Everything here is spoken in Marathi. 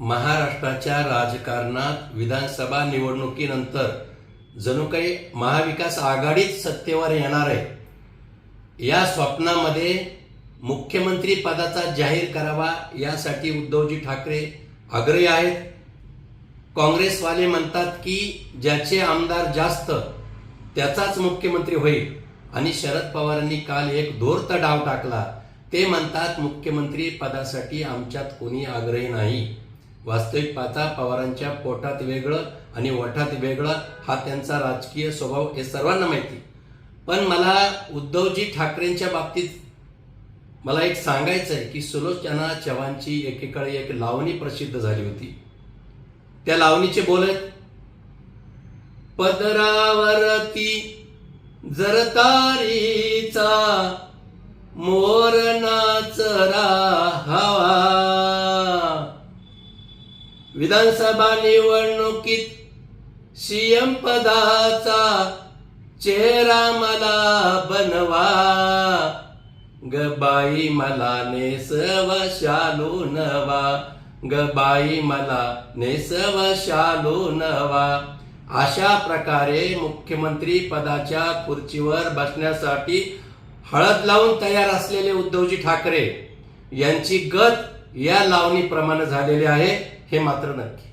महाराष्ट्राच्या राजकारणात विधानसभा निवडणुकीनंतर जणू काही महाविकास आघाडीच सत्तेवर येणार आहे. या स्वप्नामध्ये मुख्यमंत्री पदाचा जाहीर करावा यासाठी उद्धवजी ठाकरे आग्रही आहेत. काँग्रेसवाले म्हणतात की ज्याचे आमदार जास्त त्याचाच मुख्यमंत्री होईल. आणि शरद पवारांनी काल एक धूर्त डाव टाकला. ते म्हणतात मुख्यमंत्री पदासाठी आमच्यात कोणी आग्रही नाही. वास्तविक पाहता पवारांच्या पोटात वेगळं आणि वठात वेगळं हा त्यांचा राजकीय स्वभाव हे सर्वांना माहिती. पण मला उद्धवजी ठाकरेंच्या बाबतीत मला एक सांगायचं आहे की सुलोचना चव्हाणची एकेकाळी एक लावणी प्रसिद्ध झाली होती. त्या लावणीचे बोलत पदरावरती जरतारीचा मोर नाचरा विधानसभा निवडणुकीत सीएम पदाचा चेहरा मला बनवा. गबाई मला नेसव शालू नवा गबाई मला नेसव शालू नवा. अशा प्रकारे मुख्यमंत्री पदाच्या खुर्चीवर बसण्यासाठी हळद लावून तयार असलेले उद्धवजी ठाकरे यांची गत या लावणीप्रमाणे झालेली आहे. हे मात्र नक्की.